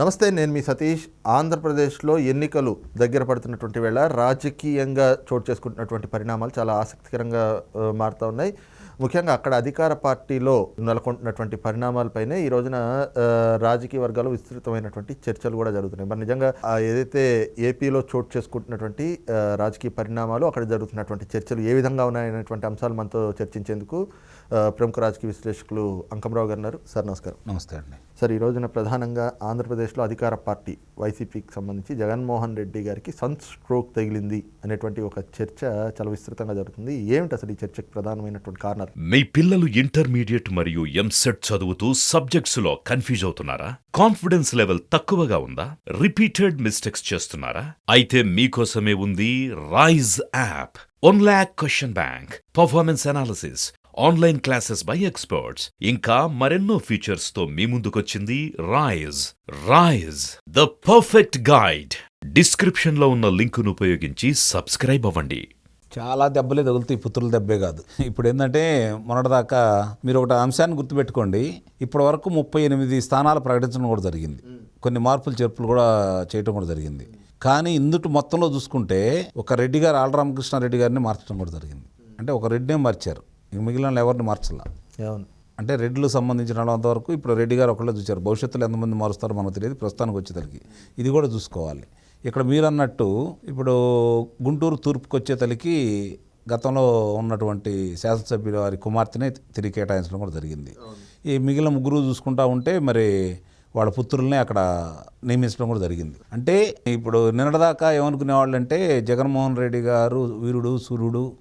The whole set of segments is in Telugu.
నమస్తే నేను మీ సతీష్. ఆంధ్రప్రదేశ్లో ఎన్నికలు దగ్గర పడుతున్నటువంటి వేళ రాజకీయంగా చోటు చేసుకుంటున్నటువంటి పరిణామాలు చాలా ఆసక్తికరంగా మారుతూ ఉన్నాయి. ముఖ్యంగా అక్కడ అధికార పార్టీలో నెలకొంటున్నటువంటి పరిణామాలపైనే ఈ రోజున రాజకీయ వర్గాలు విస్తృతమైనటువంటి చర్చలు కూడా జరుగుతున్నాయి. మరి నిజంగా ఏదైతే ఏపీలో చోటు చేసుకుంటున్నటువంటి రాజకీయ పరిణామాలు అక్కడ జరుగుతున్నటువంటి చర్చలు ఏ విధంగా ఉన్నాయనేటువంటి అంశాలు మనతో చర్చించేందుకు ప్రముఖ రాజకీయ విశ్లేషకులు అంకమరావు గారు ఉన్నారు. సార్ నమస్కారం. నమస్తే అండి. సార్ ఈ రోజున ప్రధానంగా ఆంధ్రప్రదేశ్లో అధికార పార్టీ వైసీపీకి సంబంధించి జగన్మోహన్ రెడ్డి గారికి సన్ స్ట్రోక్ తగిలింది అనేటువంటి ఒక చర్చ చాలా విస్తృతంగా జరుగుతుంది. ఏమిటి అసలు ఈ చర్చకు ప్రధానమైనటువంటి కారణాలు? మీ పిల్లలు ఇంటర్మీడియట్ మరియు ఎంసెట్ చదువుతూ సబ్జెక్ట్స్లో కన్ఫ్యూజ్ అవుతున్నారా? కాన్ఫిడెన్స్ లెవెల్ తక్కువగా ఉందా? రిపీటెడ్ మిస్టేక్స్ చేస్తున్నారా? అయితే మీకోసమే ఉంది Rise app one lakh question bank performance analysis online classes by experts. ఇంకా మరెన్నో ఫీచర్స్తో మీ ముందుకొచ్చింది Rise Rise the perfect guide డిస్క్రిప్షన్లో ఉన్న లింకును ఉపయోగించి సబ్స్క్రైబ్ అవ్వండి. చాలా దెబ్బలే తగులుతాయి పుత్రుల దెబ్బే కాదు. ఇప్పుడు ఏంటంటే మొన్నటిదాకా మీరు ఒకటి అంశాన్ని గుర్తుపెట్టుకోండి. ఇప్పటి వరకు ముప్పై ఎనిమిది స్థానాలు ప్రకటించడం కూడా జరిగింది. కొన్ని మార్పులు చేర్పులు కూడా చేయటం కూడా జరిగింది. కానీ ఇందుటి మొత్తంలో చూసుకుంటే ఒక రెడ్డి గారు ఆలరామకృష్ణారెడ్డి గారిని మార్చడం కూడా జరిగింది. అంటే ఒక రెడ్డినే మార్చారు. మిగిలిన ఎవరిని మార్చలా? అవును. అంటే రెడ్లకు సంబంధించిన వాళ్ళంతవరకు ఇప్పుడు రెడ్డి గారు ఒకళ్ళే చూశారు. భవిష్యత్తులో ఎంతమంది మారుస్తారో మనకు తెలియదు. ప్రస్తుతానికి వచ్చేసరికి ఇది కూడా చూసుకోవాలి. ఇక్కడ మీరు అన్నట్టు ఇప్పుడు గుంటూరు తూర్పుకి వచ్చేతలికి గతంలో ఉన్నటువంటి శాసనసభ్యుల వారి కుమార్తెనే తిరిగి కేటాయించడం కూడా జరిగింది. ఈ మిగిలిన ముగ్గురు చూసుకుంటా ఉంటే మరి వాళ్ళ పుత్రుల్ని అక్కడ నియమించడం కూడా జరిగింది. అంటే ఇప్పుడు నిన్నటిదాకా ఏమనుకునే వాళ్ళంటే జగన్మోహన్ రెడ్డి గారు వీరుడు సూర్యుడు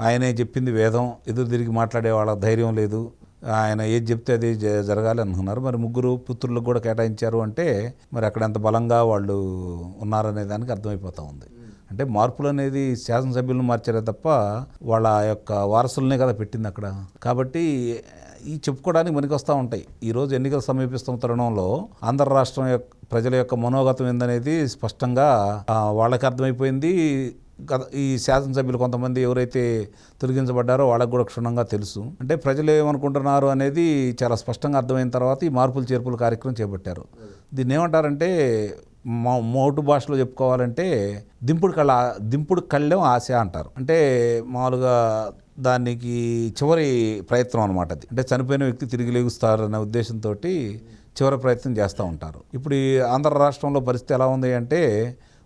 ఆయనే చెప్పింది వేదం ఎదురు తిరిగి మాట్లాడే వాళ్ళ ధైర్యం లేదు. ఆయన ఏది చెప్తే అది జ- జరగాలి అనుకున్నారు. మరి ముగ్గురు పుత్రులకు కూడా కేటాయించారు అంటే మరి అక్కడ ఎంత బలంగా వాళ్ళు ఉన్నారనే దానికి అర్థమైపోతూ ఉంది. అంటే మార్పులు అనేది శాసనసభ్యులను మార్చారే తప్ప వాళ్ళ యొక్క వారసులనే కదా పెట్టింది అక్కడ. కాబట్టి ఈ చెప్పుకోవడానికి మనకి వస్తూ ఉంటాయి ఈరోజు ఎన్నికలు సమీపిస్తున్న తరుణంలో ఆంధ్ర రాష్ట్రం యొక్క ప్రజల యొక్క మనోగతం ఏందనేది స్పష్టంగా వాళ్ళకి అర్థమైపోయింది. గత ఈ శాసనసభ్యులు కొంతమంది ఎవరైతే తొలగించబడ్డారో వాళ్ళకు కూడా క్షుణ్ణంగా తెలుసు. అంటే ప్రజలు ఏమనుకుంటున్నారు అనేది చాలా స్పష్టంగా అర్థమైన తర్వాత ఈ మార్పులు చేర్పుల కార్యక్రమం చేపట్టారు. దీన్ని ఏమంటారంటే మా మోటు భాషలో చెప్పుకోవాలంటే దింపుడు కళ్ళ దింపుడు కళ్ళెం ఆశ అంటారు. అంటే మామూలుగా దానికి చివరి ప్రయత్నం అనమాట అది. అంటే చనిపోయిన వ్యక్తి తిరిగి లేగుస్తారనే అనే ఉద్దేశంతో చివరి ప్రయత్నం చేస్తూ ఉంటారు. ఇప్పుడు ఈ ఆంధ్ర రాష్ట్రంలో పరిస్థితి ఎలా ఉంది అంటే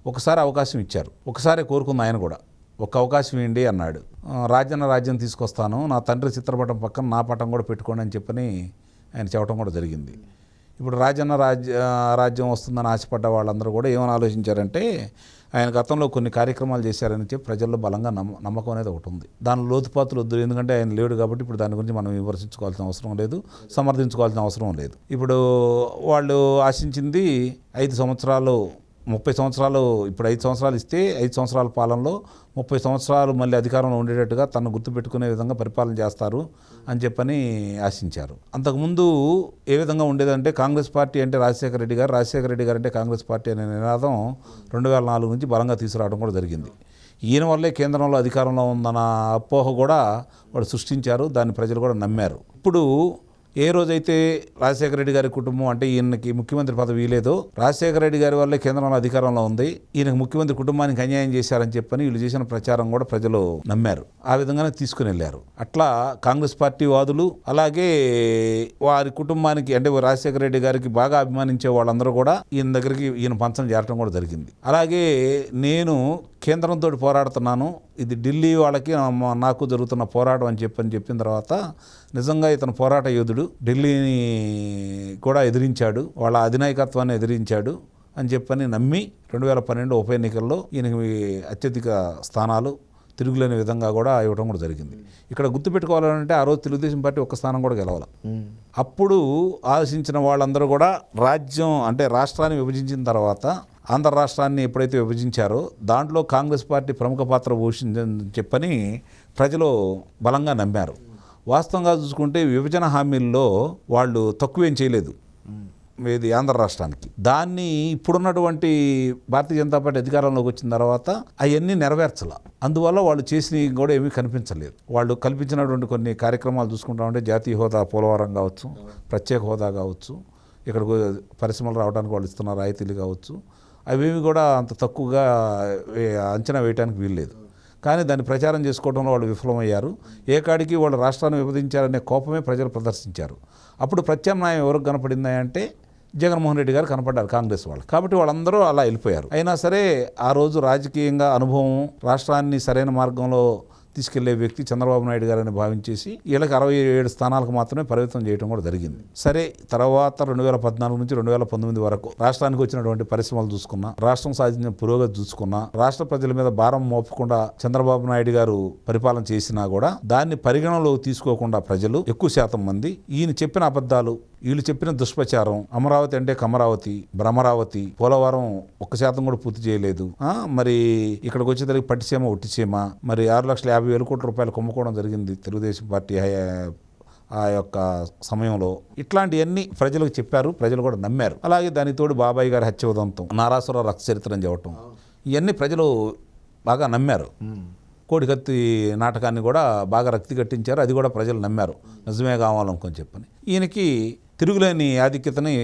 ఒకసారి అవకాశం ఇచ్చారు. ఒకసారి కోరుకుంది ఆయన కూడా. ఒక అవకాశం ఏంటి అన్నాడు. రాజన్న రాజ్యం తీసుకొస్తాను. నా తండ్రి చిత్రపటం పక్కన నా పటం కూడా పెట్టుకోండి అని చెప్పని ఆయన చెప్పడం కూడా జరిగింది. ఇప్పుడు రాజన్న రాజ్య రాజ్యం వస్తుందని ఆశపడ్డ వాళ్ళందరూ కూడా ఏమని ఆలోచించారంటే ఆయన గతంలో కొన్ని కార్యక్రమాలు చేశారని చెప్పి ప్రజల్లో బలంగా నమ్మ నమ్మకం అనేది ఒకటి ఉంది. దాని లోతుపాతులు వద్దు. ఎందుకంటే ఆయన లేడు కాబట్టి ఇప్పుడు దాని గురించి మనం విమర్శించుకోవాల్సిన అవసరం లేదు సమర్థించుకోవాల్సిన అవసరం లేదు. ఇప్పుడు వాళ్ళు ఆశించింది ఐదు సంవత్సరాలు ముప్పై సంవత్సరాలు ఇప్పుడు ఐదు సంవత్సరాలు ఇస్తే ఐదు సంవత్సరాల పాలనలో ముప్పై సంవత్సరాలు మళ్ళీ అధికారంలో ఉండేటట్టుగా తను గుర్తుపెట్టుకునే విధంగా పరిపాలన చేస్తారు అని చెప్పని ఆశించారు. అంతకుముందు ఏ విధంగా ఉండేదంటే కాంగ్రెస్ పార్టీ అంటే రాజశేఖర రెడ్డి గారు రాజశేఖర రెడ్డి గారు అంటే కాంగ్రెస్ పార్టీ అనే నినాదం రెండు వేల నాలుగు నుంచి బలంగా తీసుకురావడం కూడా జరిగింది. ఈయన వల్లే కేంద్రంలో అధికారంలో ఉందన్న అపోహ కూడా వాడు సృష్టించారు దాన్ని ప్రజలు కూడా నమ్మారు. ఇప్పుడు ఏ రోజైతే రాజశేఖర రెడ్డి గారి కుటుంబం అంటే ఈయనకి ముఖ్యమంత్రి పదవి లేదు రాజశేఖర రెడ్డి గారి వల్లే కేంద్రంలో అధికారంలో ఉంది. ఈయనకు ముఖ్యమంత్రి కుటుంబానికి అన్యాయం చేశారని చెప్పని వీళ్ళు చేసిన ప్రచారం కూడా ప్రజలు నమ్మారు. ఆ విధంగానే తీసుకుని వెళ్ళారు. అట్లా కాంగ్రెస్ పార్టీ వాదులు అలాగే వారి కుటుంబానికి అంటే రాజశేఖర రెడ్డి గారికి బాగా అభిమానించే వాళ్ళందరూ కూడా ఈయన దగ్గరికి ఈయన పంచం చేరటం కూడా జరిగింది. అలాగే నేను కేంద్రంతో పోరాడుతున్నాను. ఇది ఢిల్లీ వాళ్ళకి నాకు జరుగుతున్న పోరాటం అని చెప్పని చెప్పిన తర్వాత నిజంగా ఇతను పోరాట యోధుడు. ఢిల్లీని కూడా ఎదిరించాడు. వాళ్ళ అధినాయకత్వాన్ని ఎదిరించాడు అని చెప్పని నమ్మి రెండు వేల పన్నెండు ఉప ఎన్నికల్లో ఈయనకి అత్యధిక స్థానాలు తిరుగులేని విధంగా కూడా ఇవ్వడం కూడా జరిగింది. ఇక్కడ గుర్తుపెట్టుకోవాలంటే ఆ రోజు తెలుగుదేశం పార్టీ ఒక్క స్థానం కూడా గెలవాలి. అప్పుడు ఆశించిన వాళ్ళందరూ కూడా రాజ్యం అంటే రాష్ట్రాన్ని విభజించిన తర్వాత ఆంధ్ర రాష్ట్రాన్ని ఎప్పుడైతే విభజించారో దాంట్లో కాంగ్రెస్ పార్టీ ప్రముఖ పాత్ర పోషించని చెప్పని ప్రజలు బలంగా నమ్మారు. వాస్తవంగా చూసుకుంటే విభజన హామీల్లో వాళ్ళు తక్కువేం చేయలేదు. ఇది ఆంధ్ర రాష్ట్రానికి. దాన్ని ఇప్పుడున్నటువంటి భారతీయ జనతా పార్టీ అధికారంలోకి వచ్చిన తర్వాత అవన్నీ నెరవేర్చాల. అందువల్ల వాళ్ళు చేసినవి కూడా ఏమీ కనిపించలేదు. వాళ్ళు కల్పించినటువంటి కొన్ని కార్యక్రమాలు చూసుకుంటామంటే జాతీయ హోదా పోలవరం కావచ్చు ప్రత్యేక హోదా కావచ్చు ఇక్కడికి పరిశ్రమలు రావడానికి వాళ్ళు ఇస్తున్న రాయితీలు కావచ్చు అవేవి కూడా అంత తక్కువగా అంచనా వేయడానికి వీల్లేదు. కానీ దాన్ని ప్రచారం చేసుకోవడంలో వాళ్ళు విఫలమయ్యారు. ఏ కాడికి వాళ్ళు రాష్ట్రాన్ని విభజించారనే కోపమే ప్రజలు ప్రదర్శించారు. అప్పుడు ప్రత్యామ్నాయం ఎవరికి కనపడిందంటే జగన్మోహన్ రెడ్డి గారు కనపడ్డారు కాంగ్రెస్ వాళ్ళు. కాబట్టి వాళ్ళందరూ అలా వెళ్ళిపోయారు. అయినా సరే ఆ రోజు రాజకీయంగా అనుభవం రాష్ట్రాన్ని సరైన మార్గంలో తీసుకెళ్ళే వ్యక్తి చంద్రబాబు నాయుడు గారని భావించేసి వీళ్ళకి అరవై ఏడు స్థానాలకు మాత్రమే పరిమితం చేయడం కూడా జరిగింది. సరే తర్వాత రెండు వేల పద్నాలుగు నుంచి రెండు వేల పంతొమ్మిది వరకు రాష్ట్రానికి వచ్చినటువంటి పరిశ్రమలు చూసుకున్నా రాష్ట్రం సాధించిన పురోగతి చూసుకున్నా రాష్ట్ర ప్రజల మీద భారం మోపకుండా చంద్రబాబు నాయుడు గారు పరిపాలన చేసినా కూడా దాన్ని పరిగణనలోకి తీసుకోకుండా ప్రజలు ఎక్కువ శాతం మంది ఈయన చెప్పిన అబద్ధాలు వీళ్ళు చెప్పిన దుష్ప్రచారం అమరావతి అంటే కమరావతి భ్రమరావతి పోలవరం ఒక్క శాతం కూడా పూర్తి చేయలేదు. మరి ఇక్కడికి వచ్చేసరికి పట్టిసీమ ఒట్టిసీమ మరి ఆరు లక్షల యాభై వేల కోట్ల రూపాయలు కొమ్ముకోవడం జరిగింది తెలుగుదేశం పార్టీ ఆ యొక్క సమయంలో. ఇట్లాంటివన్నీ ప్రజలకు చెప్పారు ప్రజలు కూడా నమ్మారు. అలాగే దానికి తోడు బాబాయ్ గారి హత్య ఉదంతం నారాసుర రక్త చరిత్ర అని చెప్పటం ఇవన్నీ ప్రజలు బాగా నమ్మారు. కోడికత్తి నాటకాన్ని కూడా బాగా రక్తి కట్టించారు అది కూడా ప్రజలు నమ్మారు. నిజమే కావాలనుకొని చెప్పని. ఈయనకి తిరుగులేని ఆధిక్యతని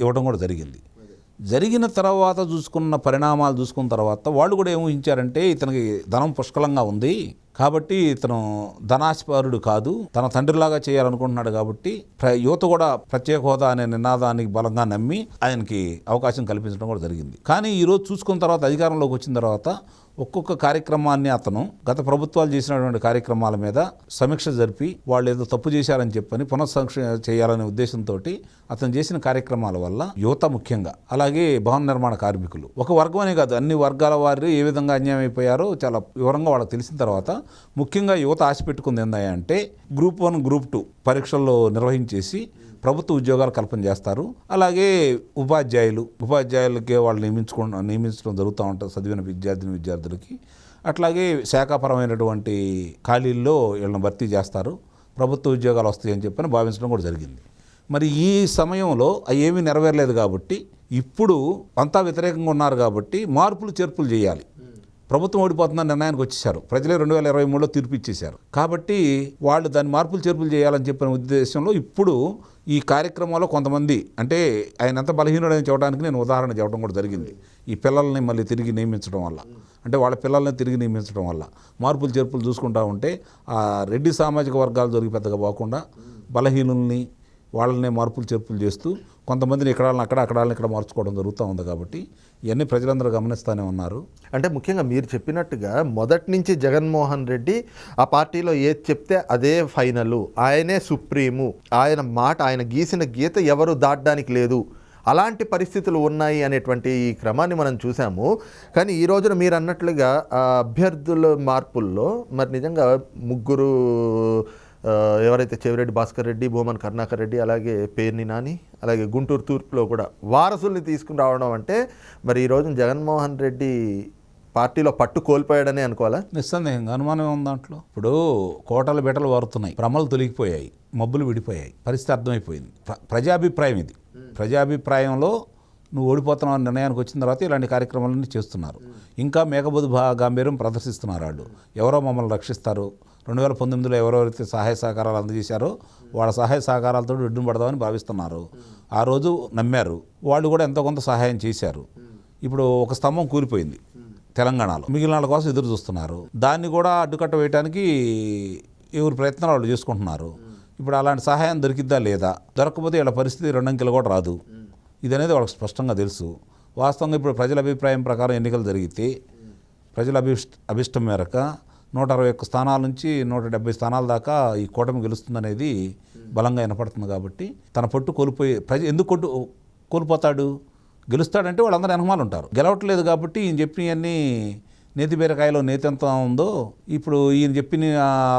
ఇవ్వడం కూడా జరిగింది. జరిగిన తర్వాత చూసుకున్న పరిణామాలు చూసుకున్న తర్వాత వాళ్ళు కూడా ఏమూహించారంటే ఇతనికి ధనం పుష్కలంగా ఉంది కాబట్టి ఇతను ధనాస్పారుడు కాదు తన తండ్రిలాగా చేయాలనుకుంటున్నాడు కాబట్టి ప్ర- యువత కూడా ప్రత్యేక హోదా అనే నినాదానికి బలంగా నమ్మి ఆయనకి అవకాశం కల్పించడం కూడా జరిగింది. కానీ ఈరోజు చూసుకున్న తర్వాత అధికారంలోకి వచ్చిన తర్వాత ఒక్కొక్క కార్యక్రమాన్ని అతను గత ప్రభుత్వాలు చేసినటువంటి కార్యక్రమాల మీద సమీక్ష జరిపి వాళ్ళు ఏదో తప్పు చేశారని చెప్పని పునఃసంక్ష చేయాలనే ఉద్దేశంతో అతను చేసిన కార్యక్రమాల వల్ల యువత ముఖ్యంగా అలాగే భవన నిర్మాణ కార్మికులు ఒక వర్గం అనే కాదు అన్ని వర్గాల వారు ఏ విధంగా అన్యాయం అయిపోయారో చాలా వివరంగా వాళ్ళకి తెలిసిన తర్వాత ముఖ్యంగా యువత ఆశ పెట్టుకుంది ఏందా అంటే గ్రూప్ వన్ గ్రూప్ టూ పరీక్షల్లో నిర్వహించేసి ప్రభుత్వ ఉద్యోగాలు కల్పన చేస్తారు. అలాగే ఉపాధ్యాయులు ఉపాధ్యాయులకి వాళ్ళు నియమించుకో నియమించడం జరుగుతూ ఉంటుంది చదివిన విద్యార్థిని విద్యార్థులకి. అట్లాగే శాఖాపరమైనటువంటి ఖాళీల్లో వీళ్ళని భర్తీ చేస్తారు. ప్రభుత్వ ఉద్యోగాలు వస్తాయని చెప్పని భావించడం కూడా జరిగింది. మరి ఈ సమయంలో అవి ఏమీ నెరవేరలేదు కాబట్టి ఇప్పుడు అంతా వ్యతిరేకంగా ఉన్నారు కాబట్టి మార్పులు చేర్పులు చేయాలి. ప్రభుత్వం ఓడిపోతుందని నిర్ణయానికి వచ్చేసారు ప్రజలే రెండు వేల ఇరవై మూడులో తీర్పు ఇచ్చేశారు. కాబట్టి వాళ్ళు దాన్ని మార్పులు చేర్పులు చేయాలని చెప్పిన ఉద్దేశంలో ఇప్పుడు ఈ కార్యక్రమంలో కొంతమంది అంటే ఆయన ఎంత బలహీనుడని చెప్పడానికి నేను ఉదాహరణ చెప్పడం కూడా జరిగింది. ఈ పిల్లల్ని మళ్ళీ తిరిగి నియమించడం వల్ల అంటే వాళ్ళ పిల్లల్ని తిరిగి నియమించడం వల్ల మార్పులు చేర్పులు చూసుకుంటా ఉంటే ఆ రెడ్డి సామాజిక వర్గాలు దొరికి పెద్దగా పోకుండా బలహీనుల్ని వాళ్ళనే మార్పులు చేర్పులు చేస్తూ కొంతమందిని ఇక్కడ అక్కడ అక్కడ ఇక్కడ మార్చుకోవడం జరుగుతూ ఉంది కాబట్టి ఇవన్నీ ప్రజలందరూ గమనిస్తూనే ఉన్నారు. అంటే ముఖ్యంగా మీరు చెప్పినట్టుగా మొదటి నుంచి జగన్మోహన్ రెడ్డి ఆ పార్టీలో ఏది చెప్తే అదే ఫైనల్. ఆయనే సుప్రీము. ఆయన మాట ఆయన గీసిన గీత ఎవరు దాటడానికి లేదు. అలాంటి పరిస్థితులు ఉన్నాయి అనేటువంటి ఈ క్రమాన్ని మనం చూసాము. కానీ ఈ రోజున మీరు అన్నట్లుగా అభ్యర్థుల మార్పుల్లో మరి నిజంగా ముగ్గురు ఎవరైతే చెవిరెడ్డి భాస్కర్ రెడ్డి భూమన్ కరుణాకర్ రెడ్డి అలాగే పేర్ని నాని అలాగే గుంటూరు తూర్పులో కూడా వారసుల్ని తీసుకుని రావడం అంటే మరి ఈ రోజున జగన్మోహన్ రెడ్డి పార్టీలో పట్టు కోల్పోయాడని అనుకోవాలా? నిస్సందేహంగా అనుమానం ఉంది దాంట్లో. ఇప్పుడు కోటలు బెటలు వారుతున్నాయి భ్రమలు తొలగిపోయాయి మబ్బులు విడిపోయాయి పరిస్థితి అర్థమైపోయింది. ప్ర- ప్రజాభిప్రాయం ఇది. ప్రజాభిప్రాయంలో నువ్వు ఓడిపోతున్నావు అనే నిర్ణయానికి వచ్చిన తర్వాత ఇలాంటి కార్యక్రమాలన్నీ చేస్తున్నారు. ఇంకా మేఘబోధ భా గాంభీర్యం ప్రదర్శిస్తున్నారు వాళ్ళు. ఎవరో మమ్మల్ని రక్షిస్తారు. రెండు వేల పంతొమ్మిదిలో ఎవరెవరైతే సహాయ సహకారాలు అందజేశారో వాళ్ళ సహాయ సహకారాలతో రెడ్డును పడదామని భావిస్తున్నారు. ఆ రోజు నమ్మారు. వాళ్ళు కూడా ఎంతో కొంత సహాయం చేశారు. ఇప్పుడు ఒక స్తంభం కూలిపోయింది తెలంగాణలో. మిగిలిన వాళ్ళ కోసం ఎదురు చూస్తున్నారు. దాన్ని కూడా అడ్డుకట్ట వేయడానికి ఎవరి ప్రయత్నాలు వాళ్ళు చేసుకుంటున్నారు. ఇప్పుడు అలాంటి సహాయం దొరికిద్దా లేదా? దొరకకపోతే వీళ్ళ పరిస్థితి రెండంకెలు కూడా రాదు. ఇది అనేది వాళ్ళకి స్పష్టంగా తెలుసు. వాస్తవంగా ఇప్పుడు ప్రజల అభిప్రాయం ప్రకారం ఎన్నికలు జరిగితే ప్రజల అభిష్ట అభిష్టం మేరకు నూట అరవై ఒక్క స్థానాల నుంచి నూట డెబ్బై స్థానాల దాకా ఈ కూటమి గెలుస్తుందనేది బలంగా వినపడుతుంది కాబట్టి తన పట్టు కోల్పోయి ప్రజ ఎందుకు కొట్టు కోల్పోతాడు? గెలుస్తాడంటే వాళ్ళందరూ వెనకమాలు ఉంటారు గెలవట్లేదు కాబట్టి ఈయన చెప్పినవన్నీ నేతి బీరకాయలో నేతి ఎంత ఉందో ఇప్పుడు ఈయన చెప్పిన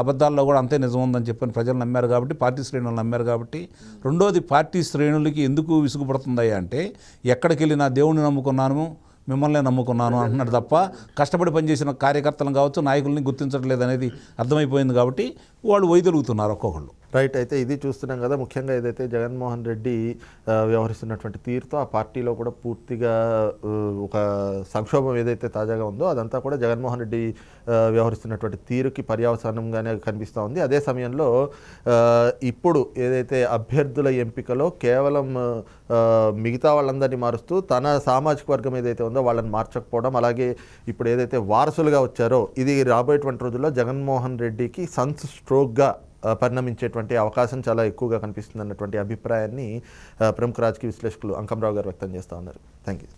అబద్ధాల్లో కూడా అంతే నిజం ఉందని చెప్పని ప్రజలు నమ్మారు కాబట్టి పార్టీ శ్రేణులు నమ్మారు కాబట్టి రెండోది పార్టీ శ్రేణులకి ఎందుకు విసుగుపడుతుందయ్యా అంటే ఎక్కడికి వెళ్ళినా దేవుణ్ణి నమ్ముకున్నాను మిమ్మల్ని నమ్ముకున్నాను అంటున్నాడు తప్ప కష్టపడి పనిచేసిన కార్యకర్తలను కావచ్చు నాయకుల్ని గుర్తించట్లేదు అనేది అర్థమైపోయింది కాబట్టి వాళ్ళు వైదొలుగుతున్నారు ఒక్కొక్కళ్ళు. రైట్ అయితే ఇది చూస్తున్నాం కదా ముఖ్యంగా ఏదైతే జగన్మోహన్ రెడ్డి వ్యవహరిస్తున్నటువంటి తీరుతో ఆ పార్టీలో కూడా పూర్తిగా ఒక సంక్షోభం ఏదైతే తాజాగా ఉందో అదంతా కూడా జగన్మోహన్ రెడ్డి వ్యవహరిస్తున్నటువంటి తీరుకి పర్యవసానంగానే కనిపిస్తూ ఉంది. అదే సమయంలో ఇప్పుడు ఏదైతే అభ్యర్థుల ఎంపికలో కేవలం మిగతా వాళ్ళందరినీ మారుస్తూ తన సామాజిక వర్గం ఏదైతే ఉందో వాళ్ళని మార్చకపోవడం అలాగే ఇప్పుడు ఏదైతే వారసులుగా వచ్చారో ఇది రాబోయేటువంటి రోజుల్లో జగన్మోహన్ రెడ్డికి సన్స్ స్ట్రోక్గా పరిణమించేటువంటి అవకాశం చాలా ఎక్కువగా కనిపిస్తుంది అన్నటువంటి అభిప్రాయాన్ని ప్రముఖ రాజకీయ విశ్లేషకులు అంకంరావు గారు వ్యక్తం చేస్తూ ఉన్నారు. Thank you